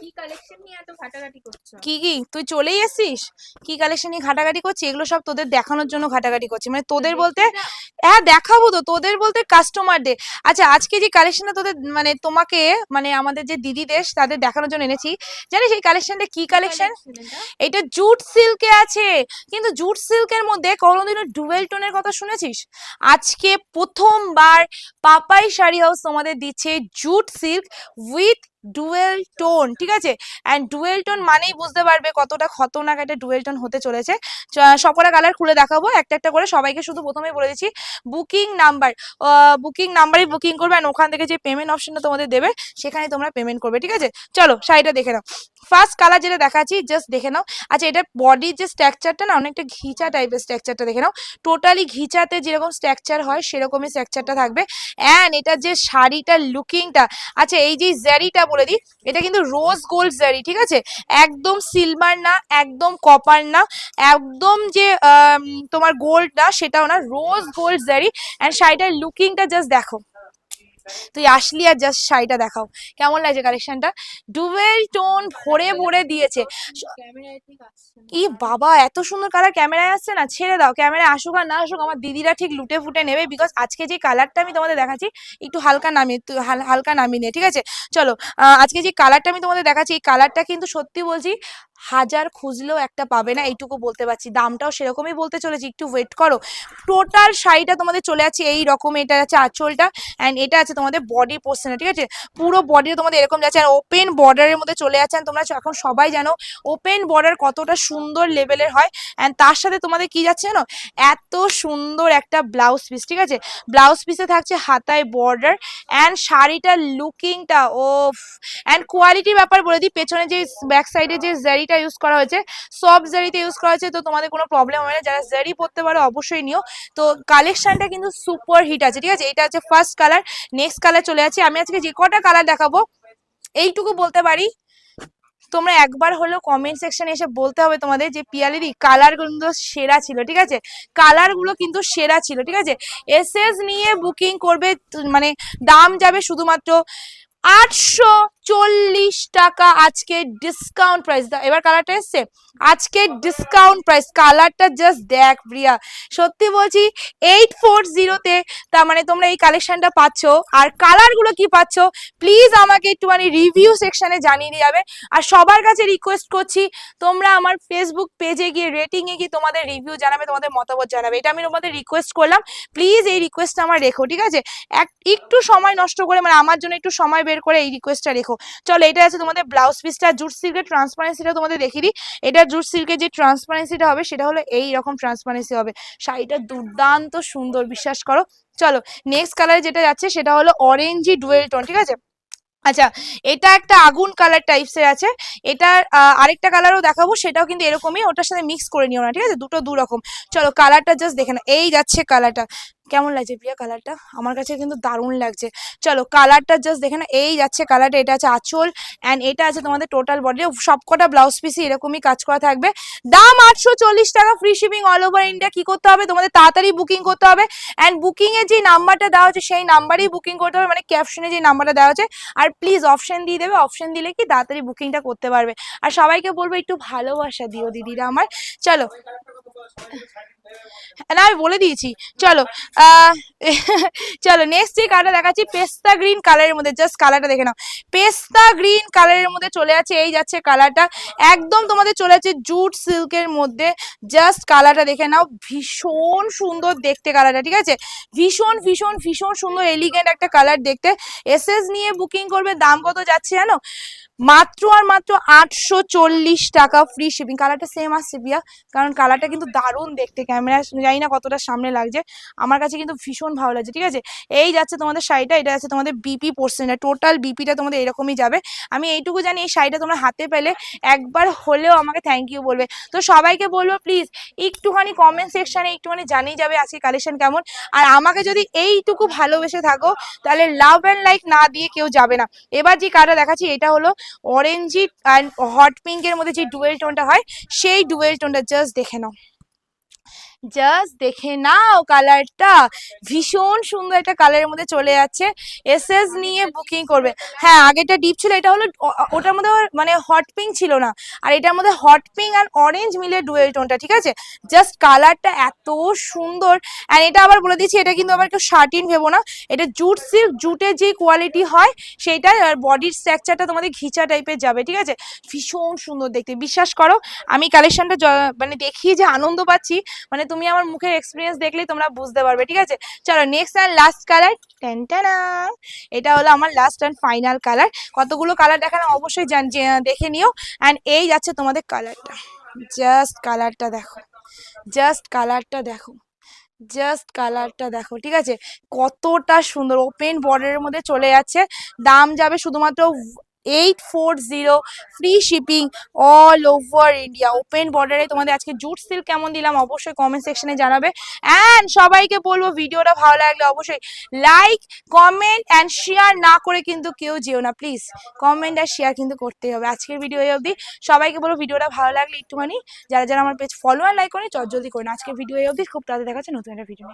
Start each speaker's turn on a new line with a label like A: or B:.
A: কি কালেকশন নিয়ে এত ঘাটাঘাটি করছ?
B: কি কি? তুই চলেই এসছিস? কি কালেকশন নিয়ে ঘাটাঘাটি করছি এগুলো সব তোদের দেখানোর জন্য ঘাটাঘাটি করছি। মানে তোদের বলতে হ্যাঁ দেখাবো তো। তোদের বলতে কাস্টমারদের আচ্ছা আজকে যে কালেকশনটা তোদের মানে তোমাকে মানে আমাদের যে দিদি দেশ তাদের দেখানোর জন্য এনেছি। জানিস এই কালেকশনটা কি কালেকশন এটা? জুট সিল্কে আছে। কিন্তু জুট সিল্কের মধ্যে কোনোদিনও ডুয়েল টোনের কথা শুনেছিস? আজকে প্রথমবার পাপাই শাড়ি হাউস তোমাদের দিচ্ছে jute silk with dual tone, ঠিক আছে? অ্যান্ড ডুয়েল টোন মানেই বুঝতে পারবে কতটা খতরনাক একটা ডুয়েল টোন হতে চলেছে। সবকটা কালার খুলে দেখাবো। একটা একটা করে সবাইকে শুধু প্রথমেই বলে দিচ্ছি বুকিং নাম্বার বুকিং নাম্বারই বুকিং করবে and ওখান থেকে যে পেমেন্ট অপশনটা তোমাদের দেবে সেখানে তোমরা পেমেন্ট করবে, ঠিক আছে? চলো, শাড়িটা দেখে নাও। ফার্স্ট কালার যেটা দেখাচ্ছি জাস্ট দেখে নাও। আচ্ছা এটা বডির যে স্ট্রাকচারটা না, অনেকটা ঘিচা টাইপের স্ট্রাকচারটা দেখে নাও। টোটালি ঘিচাতে যেরকম স্ট্রাকচার হয়, সেরকমই স্ট্রাকচারটা থাকবে। অ্যান্ড এটা যে শাড়িটার লুকিংটা আচ্ছা এই যে জারিটা বলে দিই, এটা কিন্তু রোজ গোল্ড জারি ঠিক আছে? একদম সিলভার না, একদম কপার না, একদম যে আম, তোমার গোল্ড না সেটাও না রোজ গোল্ড জারি অ্যান্ড শাড়িটার লুকিংটা জাস্ট দেখো। তুই আসলি আর জাস্ট শাড়িটা দেখাও। কেমন লাগছে কালেকশনটা ডুবেল টোন ভরে ভরে দিয়েছে। ই বাবা এত সুন্দর কালার ক্যামেরায় আসছে না ছেড়ে দাও। ক্যামেরায় আসুক আর না আসুক আমার দিদিরা ঠিক লুটে ফুটে নেবে বিকজ আজকে যে কালারটা আমি তোমাদের দেখাচ্ছি একটু হালকা নামিয়ে হালকা নামিয়ে নিয়ে ঠিক আছে? চলো আজকে যে কালারটা আমি তোমাদের দেখাচ্ছি এই কালারটা কিন্তু সত্যি বলছি হাজার খুঁজলেও একটা পাবে না, এইটুকু বলতে পারছি। দামটাও সেরকমই বলতে চলেছি, একটু ওয়েট করো। টোটাল শাড়িটা তোমাদের চলে যাচ্ছে এই রকম এটা আছে আঁচলটা অ্যান্ড এটা আছে তোমাদের বডি পোর্শনে ঠিক আছে? পুরো বডি তোমাদের এরকম যাচ্ছে, আর ওপেন বর্ডারের মধ্যে চলে যাচ্ছে তোমরা এখন সবাই জানো ওপেন বর্ডার কতটা সুন্দর লেভেলের হয় অ্যান্ড তার সাথে তোমাদের কি যাচ্ছে জানো? এত সুন্দর একটা ব্লাউজ পিস ঠিক আছে? ব্লাউজ পিসে থাকছে হাতায় বর্ডার অ্যান্ড শাড়িটার লুকিংটা ও অ্যান্ড কোয়ালিটির ব্যাপার বলে দিই, পেছনে যে ব্যাক সাইডে যে জারিটা ইউজ করা হয়েছে। সব জারিতে ইউজ করা হয়েছে, তো তোমাদের কোনো প্রবলেম হবে না। যারা জারি পরতে পারো, অবশ্যই নিও। তো কালেকশনটা কিন্তু সুপার হিট আছে, ঠিক আছে? এটা হচ্ছে ফার্স্ট কালার নেক্সট কালার চলে যাচ্ছে। আমি আজকে যে কটা কালার দেখাবো, এইটুকু বলতে পারি। তোমরা একবার হলেও কমেন্ট সেকশনে এসে বলতে হবে তোমাদের যে পিয়ালিদি কালার কিন্তু সেরা ছিল, ঠিক আছে? কালারগুলো কিন্তু সেরা ছিল, ঠিক আছে? এসএস নিয়ে বুকিং করবে মানে দাম যাবে শুধুমাত্র আটশো চল্লিশ টাকা আজকে ডিসকাউন্ট প্রাইস এবার কালারটা এসছে। আজকে ডিসকাউন্ট প্রাইস কালারটা জাস্ট দেখ প্রিয়া। সত্যি বলছি এইট ফোর জিরোতে তার মানে তোমরা এই কালেকশনটা পাচ্ছ। আর কালারগুলো কি পাচ্ছ? প্লিজ আমাকে একটুখানি রিভিউ সেকশানে জানিয়ে দিয়ে যাবে। আর সবার কাছে রিকোয়েস্ট করছি, তোমরা আমার ফেসবুক পেজে গিয়ে রেটিংয়ে গিয়ে তোমাদের রিভিউ জানাবে, তোমাদের মতামত জানাবে। এটা আমি তোমাদের রিকোয়েস্ট করলাম। প্লিজ এই রিকোয়েস্টটা আমার রেখো, ঠিক আছে? এক, একটু সময় নষ্ট করে মানে আমার জন্য একটু সময় বের করে এই রিকোয়েস্টটা রেখো। চলো এটা আছে তোমাদের ব্লাউজ পিসটা জুট সিল্কের ট্রান্সপারেন্সিটা তোমাদের দেখিয়ে দিই। এটা জুট সিল্কের যে ট্রান্সপারেন্সিটা হবে, সেটা হলো এই রকম ট্রান্সপারেন্সি হবে। শাড়িটা দুর্দান্ত সুন্দর, বিশ্বাস করো। চলো নেক্সট কালার যেটা যাচ্ছে, সেটা হলো অরেঞ্জি ডুয়েল টোন ঠিক আছে? আচ্ছা এটা একটা আগুন কালার টাইপসের আছে। এটার আরেকটা কালারও দেখাবো, সেটাও কিন্তু এরকমই, ওটার সাথে মিক্স করে নিও না, ঠিক আছে? দুটো দু রকম চলো কালারটা জাস্ট দেখে না এই যাচ্ছে কালারটা কেমন লাগছে প্রিয়া কালারটা আমার কাছে কিন্তু দারুণ লাগছে। চলো কালারটা জাস্ট দেখে না এই যাচ্ছে কালারটা এটা আছে আঁচল অ্যান্ড এটা আছে তোমাদের টোটাল বডি সবকটা ব্লাউজ পিসই এরকমই কাজ করা থাকবে। দাম আটশো চল্লিশ টাকা free shipping all over India কি করতে হবে? তোমাদের তাড়াতাড়ি বুকিং করতে হবে। অ্যান্ড বুকিং এর যে নাম্বারটা দেওয়া হচ্ছে সেই নাম্বারেই বুকিং করতে হবে। মানে ক্যাপশনে যে নাম্বারটা দেওয়া হচ্ছে আর প্লিজ অপশন দিয়ে দেবে। অপশন দিলে কি তাড়াতাড়ি বুকিংটা করতে পারবে। আর সবাইকে বলব একটু ভালোবাসা দিও, দিদিরা আমার। চলো। না আমি বলে দিয়েছি। চলো চলো নেক্সট যে কালারটা দেখাচ্ছি, পেস্তা গ্রিন কালারের মধ্যে জাস্ট কালারটা দেখে নাও। পেস্তা গ্রিন কালারের মধ্যে চলে যাচ্ছে এই যাচ্ছে কালারটা একদম তোমাদের চলে যাচ্ছে জুট সিল্কের মধ্যে। জাস্ট কালারটা দেখে নাও, ভীষণ সুন্দর দেখতে কালারটা ঠিক আছে? ভীষণ ভীষণ ভীষণ সুন্দর এলিগেন্ট একটা কালার দেখতে। এসএস নিয়ে বুকিং করবে, দাম কত যাচ্ছে জানো? মাত্র আর মাত্র আটশো চল্লিশ টাকা ফ্রি শিপিং কালারটা সেম আসছে পিয়া কারণ কালারটা কিন্তু দারুণ দেখতে ক্যামেরা জানি না কতটা সামনে লাগছে। আমার কাছে কিন্তু ভীষণ ভালো লাগছে, ঠিক আছে? এই যাচ্ছে তোমাদের শাড়িটা, এটা যাচ্ছে তোমাদের বিপি পোর্শনটা টোটাল বিপিটা তোমাদের এরকমই যাবে। আমি এইটুকু জানি এই শাড়িটা তোমরা হাতে পেলে একবার হলেও আমাকে থ্যাংক ইউ বলবে। তো সবাইকে বলব প্লিজ একটুখানি কমেন্ট সেকশনে একটুখানি জানিয়ে যাবে আজকে কালেকশন কেমন। আর আমাকে যদি এইটুকু ভালোবেসে থাকো, তাহলে লাভ অ্যান্ড লাইক না দিয়ে কেউ যাবে না। এবার যে কার্ডটা দেখাচ্ছি, এটা হলো অরেঞ্জি অ্যান্ড হট পিঙ্কের মধ্যে যে ডুয়েল টোনটা হয়, সেই ডুয়েল টোনটা জাস্ট দেখে নাও। জাস্ট দেখে নাও কালারটা ভীষণ সুন্দর একটা কালারের মধ্যে চলে যাচ্ছে। এসএস নিয়ে বুকিং করবে। হ্যাঁ আগেটা ডিপ ছিল, এটা হলো ওটার মধ্যে মানে হট পিঙ্ক ছিল না। আর এটার মধ্যে হট পিঙ্ক আর অরেঞ্জ মিলে ডুয়েল টোনটা ঠিক আছে? জাস্ট কালারটা এত সুন্দর। অ্যান্ড এটা আবার বলে দিচ্ছি, এটা কিন্তু আবার কেউ শার্টিন ভেবো না। এটা জুট সিল্ক জুটের যে কোয়ালিটি হয় সেইটাই আর বডির স্ট্রাকচারটা তোমাদের ঘিচা টাইপের যাবে, ঠিক আছে? ভীষণ সুন্দর দেখতে। বিশ্বাস করো, আমি কালেকশনটা মানে দেখি যে আনন্দ পাচ্ছি মানে তুমি আমার মুখের এক্সপিরিয়েন্স দেখলেই তোমরা বুঝতে পারবে, ঠিক আছে? চলো নেক্সট অ্যান্ড লাস্ট কালার টেনটানা এটা হলো আমার লাস্ট অ্যান্ড ফাইনাল কালার কতগুলো কালার দেখানো অবশ্যই জান দেখে নিও। অ্যান্ড এই যাচ্ছে তোমাদের কালারটা জাস্ট কালারটা দেখো। জাস্ট কালারটা দেখো। জাস্ট কালারটা দেখো, ঠিক আছে? কতটা সুন্দর। ওপেন বর্ডারের মধ্যে চলে যাচ্ছে। দাম যাবে শুধুমাত্র eight four zero free shipping all over India open বর্ডারে তোমাদের আজকে জুট সিল্ক কেমন দিলাম অবশ্যই কমেন্ট সেকশনে জানাবে। অ্যান্ড সবাইকে বলব ভিডিওটা ভালো লাগলে অবশ্যই লাইক কমেন্ট অ্যান্ড শেয়ার না করে কিন্তু কেউ যেও না। প্লিজ কমেন্ট আর শেয়ার কিন্তু করতেই হবে। আজকের ভিডিও এই অবধি। সবাইকে বলব ভিডিওটা ভালো লাগলে একটুখানি যারা যারা আমার পেজ ফলো আর লাইক করে চট জলদি করে আজকের ভিডিও এই অবধি। খুব তাড়াতাড়ি দেখাচ্ছে নতুন একটা ভিডিও